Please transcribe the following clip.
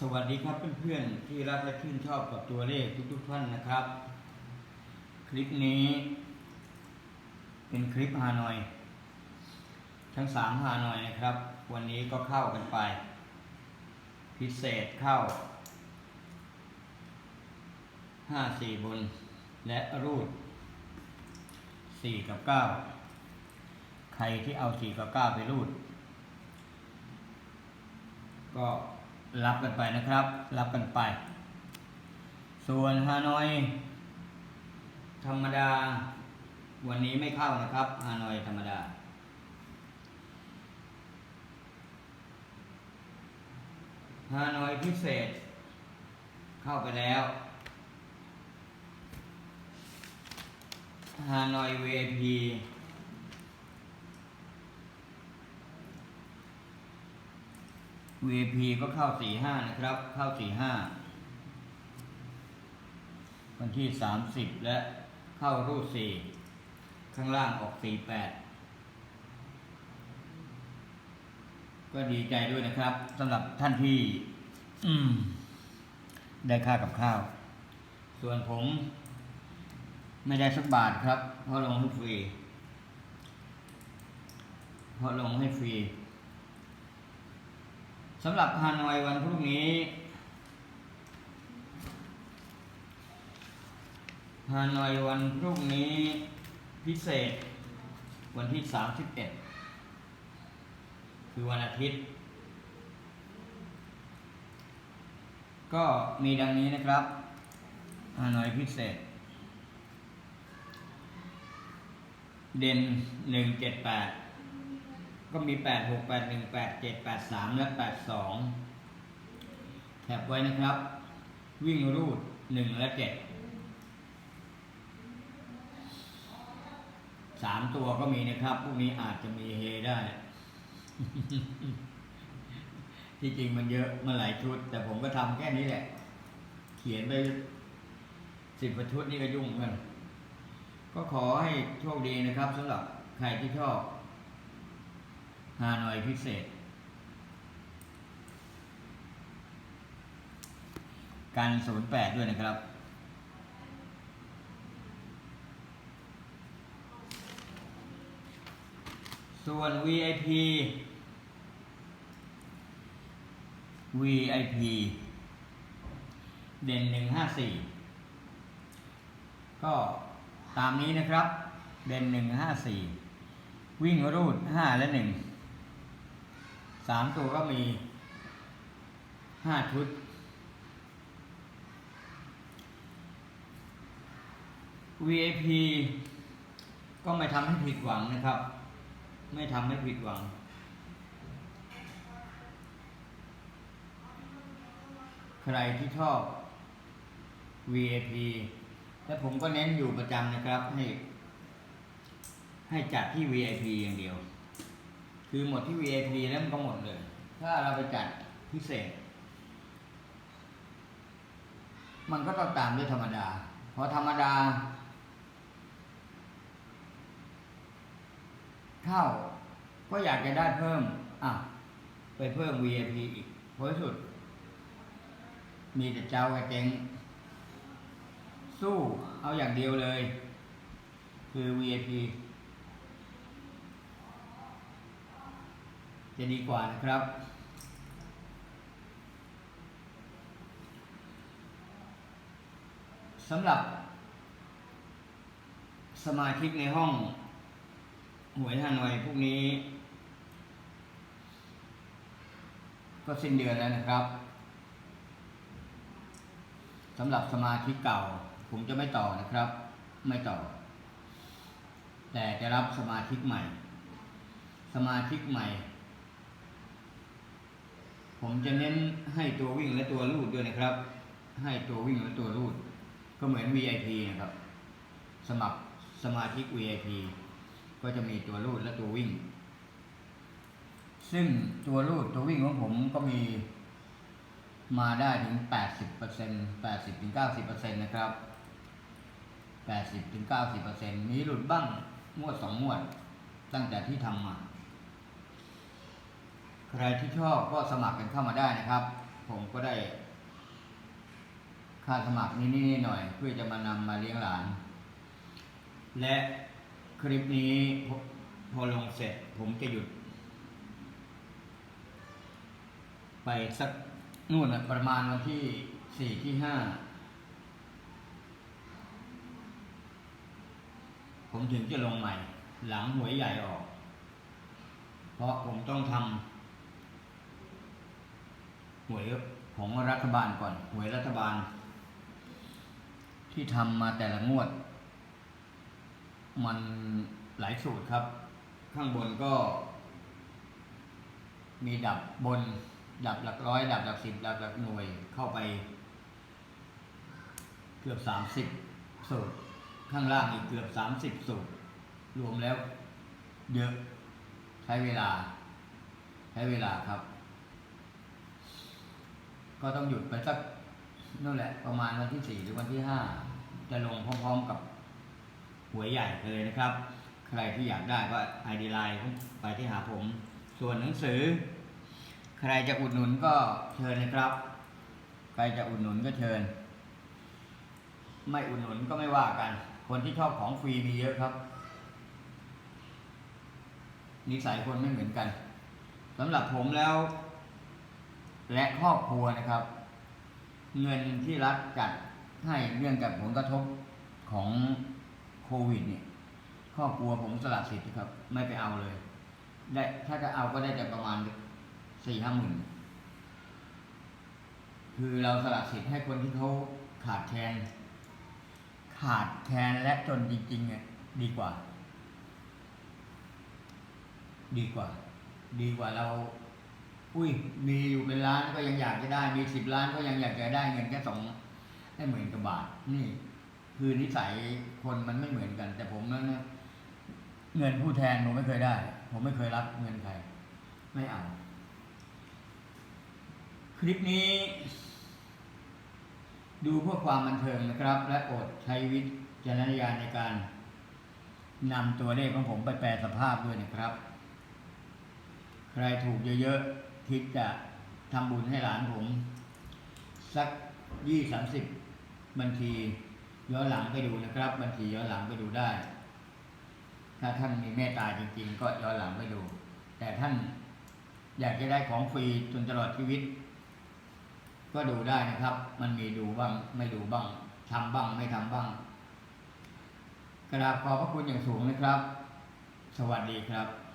สวัสดีครับเพื่อนๆที่รักและชื่นชอบกับตัวเลขทุกๆท่านนะครับ คลิปนี้ เป็นคลิปฮานอย ทั้งสามฮานอยนะครับ วันนี้ก็เข้ากันไป พิเศษเข้าห้าสี่บน และรูดสี่กับเก้าใครที่เอาสี่กับเก้าไปรูด ก็ รับกันไปนะครับ รับกันไป ส่วนฮานอย ธรรมดา วันนี้ไม่เข้านะครับฮานอยธรรมดา ฮานอยพิเศษ เข้าไปแล้วฮานอย VIP VIP ก็เข้าสี่ห้านะครับ เข้าสี่ห้าวันที่สามสิบและเข้ารูดสี่ข้างล่างออกสี่แปดก็ดีใจด้วยนะครับสำหรับท่านที่อืมได้ค่ากับข้าว ส่วนผม ไม่ได้สักบาทครับ เพราะลงให้ฟรี เพราะลงให้ฟรี สำหรับฮานอยวันพรุ่งนี้ฮานอยวันพรุ่งนี้พิเศษ วันที่ 31 คือวันอาทิตย์ ก็มีดังนี้นะครับฮานอยพิเศษ เด่น 178 ก็มี 8 6 8 1 8 7 8 3 และ 8 2 แถบไว้นะครับ วิ่งรูด 1 และ 7 3 ตัวก็มีนะครับ พวกนี้อาจจะมีเฮได้ ที่จริงมันเยอะมาหลายชุด แต่ผมก็ทำแค่นี้แหละ เขียนไปสิบชุดนี่ก็ยุ่งกัน ก็ขอให้โชคดีนะครับสำหรับใครที่ชอบ ฮานอยพิเศษกันศูนย์แปดด้วยนะครับ ส่วน VIP VIP เด่นหนึ่งห้าสี่ก็ตามนี้นะครับ เด่นหนึ่งห้าสี่วิ่งรูดห้าและหนึ่ง สามตัวก็มีห้าชุด VIP ก็ไม่ทำให้ผิดหวังนะครับ ไม่ทำให้ผิดหวัง ใครที่ชอบ VIP และผมก็เน้นอยู่ประจำนะครับ ให้ ให้จัดที่ VIP อย่างเดียว คือหมดที่ VIP แล้วมันก็หมดเลย ถ้าเราไปจัดพิเศษ มันก็ต้องตามด้วยธรรมดา เพราะธรรมดาเข้าก็อยากจะได้เพิ่ม อะ ไปเพิ่ม VIP อีกเพราะสุด มีแต่เจ้ากระเจงสู้เอาอย่างเดียวเลย คือ VIP จะดีกว่านะครับ สำหรับ สมาชิกในห้องหวยฮานอยพวกนี้ ก็สิ้นเดือนแล้วนะครับสำหรับสมาชิกเก่า ผมจะไม่ต่อนะครับ ไม่ต่อ แต่จะรับสมาชิกใหม่ สมาชิกใหม่ ผมจะเน้นให้ตัววิ่งและตัวรูดด้วยนะครับ ให้ตัววิ่งและตัวรูด ก็เหมือน VIP นะครับ สมัครสมาชิก VIP ก็จะมีตัวรูดและตัววิ่ง ซึ่งตัวรูดตัววิ่งของผมก็มีมาได้ถึง 80% 80-90%นะครับ 80-90%มีหลุดบ้างงวดสองงวดตั้งแต่ที่ทำมา ใครที่ชอบก็สมัครกันเข้ามาได้นะครับ ผมก็ได้ ค่าสมัครนิดๆหน่อย เพื่อจะมานำมาเลี้ยงหลาน และคลิปนี้พอลงเสร็จผมจะหยุด ไปสักนู่นประมาณวันที่สี่ที่ห้าผมถึงจะลงใหม่ หลังหวยใหญ่ออก เพราะผมต้องทำ หวยของรัฐบาลก่อน หวยรัฐบาล ที่ทำมาแต่ละงวด มันหลายสูตรครับ ข้างบนก็ มีดับบน ดับหลักร้อย ดับหลักสิบดับหลักหน่วยเข้าไป เกือบสามสิบสูตร ข้างล่างอีกเกือบสามสิบสูตร รวมแล้ว เยอะใช้เวลา ใช้เวลาครับ ก็ต้องหยุดไปสักนั่นแหละ ประมาณวันที่สี่หรือวันที่ห้าจะลงพร้อมๆกับหวยใหญ่เลยนะครับ ใครที่อยากได้ก็ไอดีไลน์ไปที่หาผม ส่วนหนังสือ ใครจะอุดหนุนก็เชิญนะครับ ใครจะอุดหนุนก็เชิญ ไม่อุดหนุนก็ไม่ว่ากัน คนที่ชอบของฟรีมีเยอะครับนิสัยคนไม่เหมือนกันสำหรับผมแล้ว และครอบครัวนะครับ เงินที่รัฐจัดให้เนื่องจากผลกระทบของโควิดเนี่ยครอบครัวผมสละสิทธิ์ครับ ไม่ไปเอาเลย ได้ถ้าจะเอาก็ได้แต่ประมาณสี่ห้าหมื่นคือเราสละสิทธิ์ให้คนที่เขาขาดแคลนขาดแคลนและจนจริงๆเนี่ยดีกว่า ดีกว่า ดีกว่าเรา อุ้ยมีอยู่เป็นล้านก็ยังอยากจะได้ มีสิบล้านก็ยังอยากจะได้เงินแค่สองได้หมื่นกว่าบาท นี่ คือนิสัยคนมันไม่เหมือนกัน แต่ผมนั้นเงินผู้แทนผมไม่เคยได้ ผมไม่เคยรับเงินใครไม่เอา คลิปนี้ ดูเพื่อความบันเทิงนะครับ และโปรดใช้วิจารณญาณในการนำตัวเลขของผมไปแปลสภาพด้วยนะครับ ใครถูกเยอะๆ คิดจะทำบุญให้หลานผม สักยี่สามสิบบัญชีย้อนหลังไปดูนะครับ บัญชีย้อนหลังไปดูได้ ถ้าท่านมีเมตตาจริง ๆ ก็ย้อนหลังไปดู แต่ท่านอยากจะได้ของฟรีจนตลอดชีวิต ก็ดูได้นะครับ มันมีดูบ้าง ไม่ดูบ้างทำบ้างไม่ทำบ้าง กราบขอบพระคุณอย่างสูงนะครับ สวัสดีครับ